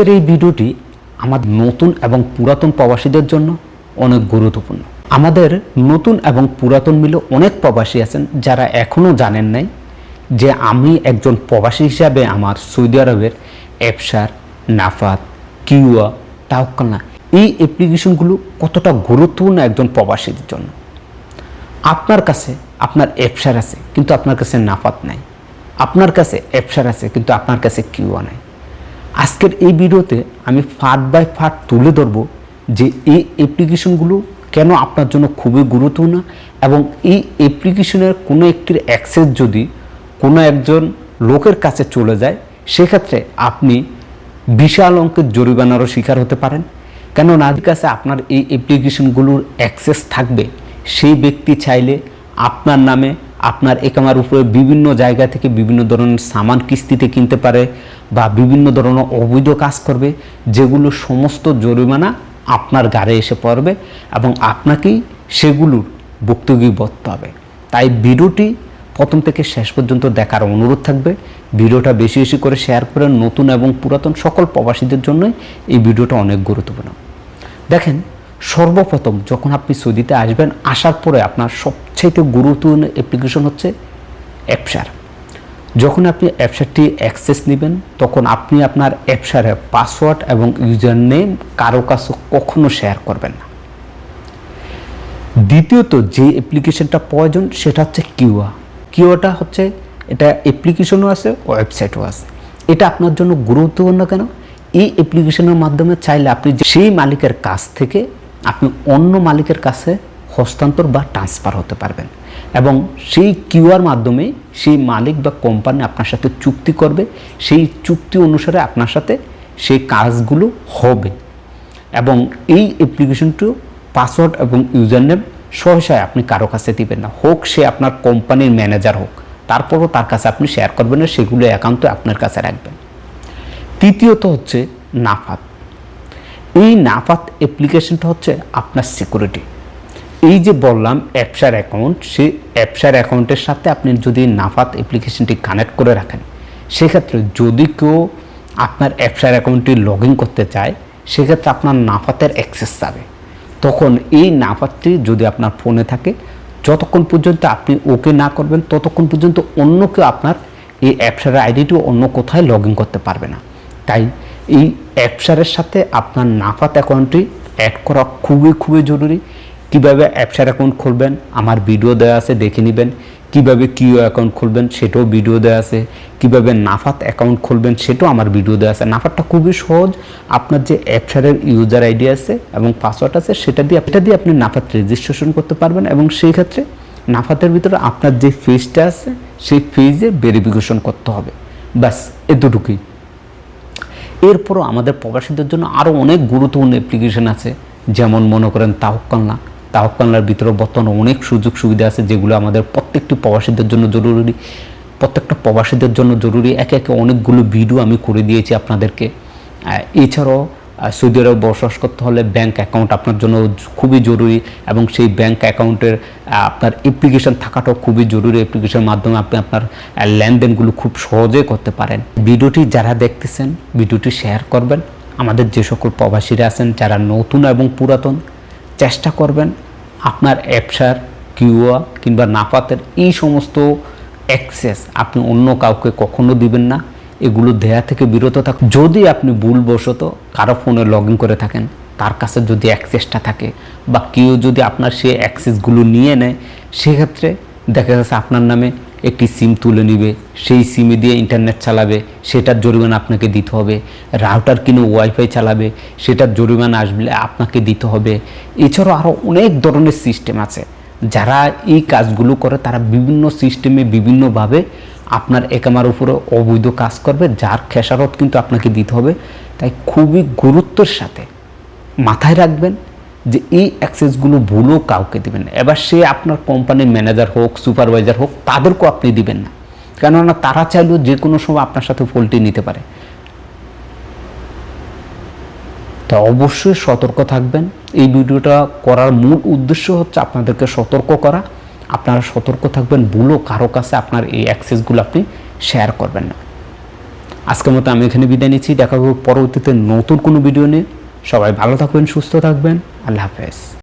আজকের এই ভিডিওটি আমার নতুন এবং পুরাতন প্রবাসীদের জন্য অনেক গুরুত্বপূর্ণ। আমাদের নতুন এবং পুরাতন মিলে অনেক প্রবাসী আছেন যারা এখনও জানেন নাই যে আমি একজন প্রবাসী হিসাবে আমার সৌদি আরবের অ্যাপসার নাফাত, কিউয়া টাওকানা এই অ্যাপ্লিকেশনগুলো কতটা গুরুত্বপূর্ণ একজন প্রবাসীদের জন্য। আপনার কাছে আপনার অ্যাপসার আছে কিন্তু আপনার কাছে নাফাত নাই। আপনার কাছে অ্যাপসার আছে কিন্তু আপনার কাছে কিউয়া নাই। আজকের এই ভিডিওতে আমি ফাট বাই ফাট তুলে ধরব যে এই অ্যাপ্লিকেশনগুলো কেন আপনার জন্য খুবই গুরুত্বপূর্ণ এবং এই অ্যাপ্লিকেশনের কোনো একটির অ্যাক্সেস যদি কোনো একজন লোকের কাছে চলে যায়, সেক্ষেত্রে আপনি বিশাল অঙ্কের জরিমানারও শিকার হতে পারেন। কেন নারীর কাছে আপনার এই অ্যাপ্লিকেশনগুলোর অ্যাক্সেস থাকবে, সেই ব্যক্তি চাইলে আপনার নামে আপনার একামার উপরে বিভিন্ন জায়গা থেকে বিভিন্ন ধরনের সামান কিস্তিতে কিনতে পারে বা বিভিন্ন ধরনের অবৈধ কাজ করবে, যেগুলো সমস্ত জরিমানা আপনার গাড়ে এসে পড়বে এবং আপনাকেই সেগুলোর ভুক্তভোগী বলতে হবে তাই ভিডিওটি প্রথম থেকে শেষ পর্যন্ত দেখার অনুরোধ থাকবে। ভিডিওটা বেশি বেশি করে শেয়ার করে নতুন এবং পুরাতন সকল প্রবাসীদের জন্যই এই ভিডিওটা অনেক গুরুত্বপূর্ণ। দেখেন সর্বপ্রথম যখন আপনি সৌদিতে আসবেন, আসার পরে আপনার সবচাইতে গুরুত্বপূর্ণ অ্যাপ্লিকেশন হচ্ছে অ্যাপসার যখন আপনি অ্যাপসারটি অ্যাক্সেস নেবেন, তখন আপনি আপনার অ্যাপসারের পাসওয়ার্ড এবং ইউজার নেম কারও কাছে কখনো শেয়ার করবেন না। দ্বিতীয়ত যে অ্যাপ্লিকেশনটা প্রয়োজন, সেটা হচ্ছে কিউয়া কিউয়াটা হচ্ছে, এটা অ্যাপ্লিকেশনও আছে ওয়েবসাইটও আছে। এটা আপনার জন্য গুরুত্বপূর্ণ কেন? এই অ্যাপ্লিকেশনের মাধ্যমে চাইলে আপনি সেই মালিকের কাছ থেকে আপনি অন্য মালিকের কাছে হস্তান্তর বা ট্রান্সফার হতে পারবেন। এবং সেই কিউআর মাধ্যমে সেই মালিক বা কোম্পানি আপনার সাথে চুক্তি করবে, সেই চুক্তি অনুসারে আপনার সাথে সেই কাজগুলো হবে। এবং এই অ্যাপ্লিকেশনটি পাসওয়ার্ড এবং ইউজার নেম সহসায় আপনি কারও কাছে দিবেন না। হোক সে আপনার কোম্পানির ম্যানেজার হোক, তারপরও তার কাছে আপনি শেয়ার করবেন না, সেগুলো একান্ত আপনার কাছে রাখবেন। তৃতীয়ত হচ্ছে নাফাত। এই নাফাত অ্যাপ্লিকেশনটা হচ্ছে আপনার সিকিউরিটি এই যে বললাম অ্যাপসার অ্যাকাউন্ট সেই অ্যাপসার অ্যাকাউন্টের সাথে আপনি যদি নাফাত অ্যাপ্লিকেশনটি কানেক্ট করে রাখেন, সেক্ষেত্রে যদি কেউ আপনার অ্যাপসার অ্যাকাউন্টটি লগ ইন করতে চায়, সেক্ষেত্রে আপনার নাফাতের অ্যাক্সেস যাবে। তখন এই নাফাতটি যদি আপনার ফোনে থাকে, যতক্ষণ পর্যন্ত আপনি ওকে না করবেন, ততক্ষণ পর্যন্ত অন্য কেউ আপনার এই অ্যাপসার আইডিটি অন্য কোথায় লগ ইন করতে পারবে না। তাই এই অ্যাপসারের সাথে আপনার নাফাত অ্যাকাউন্টটি অ্যাড করা খুবই খুবই জরুরি। কীভাবে অ্যাপসার অ্যাকাউন্ট খুলবেন? আমার ভিডিও দেওয়া আছে, দেখে নেবেন। কীভাবে কিউ অ্যাকাউন্ট খুলবেন, সেটাও ভিডিও দেওয়া আছে। কীভাবে নাফাত অ্যাকাউন্ট খুলবেন, সেটাও আমার ভিডিও দেওয়া আছে। নাফাতটা খুবই সহজ। আপনার যে অ্যাপসারের ইউজার আইডি আছে এবং পাসওয়ার্ড আছে, সেটা দিয়ে এটা দিয়ে আপনি নাফাত রেজিস্ট্রেশন করতে পারবেন এবং সেই ক্ষেত্রে নাফাতের ভিতরে আপনার যে ফেজটা আছে, সেই ফেজে ভেরিফিকেশন করতে হবে। ব্যাস, এতটুকুই। এরপরও আমাদের প্রবাসীদের জন্য আরও অনেক গুরুত্বপূর্ণ অ্যাপ্লিকেশন আছে। যেমন মনে করেন তাহকান্না তাহকান্নার ভিতরে বর্তমানে অনেক সুযোগ সুবিধা আছে যেগুলো আমাদের প্রত্যেকটি প্রবাসীদের জন্য জরুরি। প্রত্যেকটা প্রবাসীদের জন্য জরুরি। একে একে অনেকগুলো ভিডিও আমি করে দিয়েছি আপনাদেরকে। এছাড়াও সৌদি আরবে বসবাস করতে হলে ব্যাংক অ্যাকাউন্ট আপনার জন্য খুবই জরুরি এবং সেই ব্যাংক অ্যাকাউন্টের আপনার অ্যাপ্লিকেশন থাকাটাও খুবই জরুরি। অ্যাপ্লিকেশনের মাধ্যমে আপনি আপনার লেনদেনগুলো খুব সহজে করতে পারেন। ভিডিওটি যারা দেখতেছেন, ভিডিওটি শেয়ার করবেন। আমাদের যে সকল প্রবাসীরা আছেন, যারা নতুন এবং পুরাতন, চেষ্টা করবেন আপনার অ্যাপসার কিউয়া কিংবা নাফাতের এই সমস্ত অ্যাক্সেস আপনি অন্য কাউকে কখনো দিবেন না। এগুলো দেয়া থেকে বিরত থাকুন যদি আপনি ভুলবশত কারও ফোনে লগ করে থাকেন, তার কাছে যদি অ্যাক্সেসটা থাকে বা কেউ যদি আপনার সে অ্যাক্সেসগুলো নিয়ে নেয়, সেক্ষেত্রে দেখা যাচ্ছে আপনার নামে একটি সিম তুলে নিবে, সেই সিমে দিয়ে ইন্টারনেট চালাবে, সেটার জরিমানা আপনাকে দিতে হবে রাউটার কিনে ওয়াইফাই চালাবে, সেটার জরিমানা আসবে আপনাকে দিতে হবে। এছাড়াও আরও অনেক ধরনের সিস্টেম আছে। যারা এই কাজগুলো করে, তারা বিভিন্ন সিস্টেমে বিভিন্নভাবে আপনার একামার উপরে অবৈধ কাজ করবে, যার খেসারত কিন্তু আপনাকে দিতে হবে। তাই খুবই গুরুত্বের সাথে মাথায় রাখবেন যে এই অ্যাক্সেসগুলো ভুলও কাউকে দিবেন এবার সে আপনার কোম্পানির ম্যানেজার হোক, সুপারভাইজার হোক, তাদেরকেও আপনি দিবেন না। কেননা তারা চাইলেও যে কোনো সময় আপনার সাথে ফল্টি নিতে পারে। তা অবশ্যই সতর্ক থাকবেন। এই ভিডিওটা করার মূল উদ্দেশ্য হচ্ছে আপনাদেরকে সতর্ক করা। আপনারা সতর্ক থাকবেন, ভুলও কারও কাছে আপনার এই অ্যাক্সেসগুলো আপনি শেয়ার করবেন না। আজকের মতো আমি এখানে বিদায় নিচ্ছি, দেখা হবে পরবর্তীতে নতুন কোনো ভিডিও নিয়ে। সবাই ভালো থাকবেন, সুস্থ থাকবেন, আল্লাহ হাফেজ।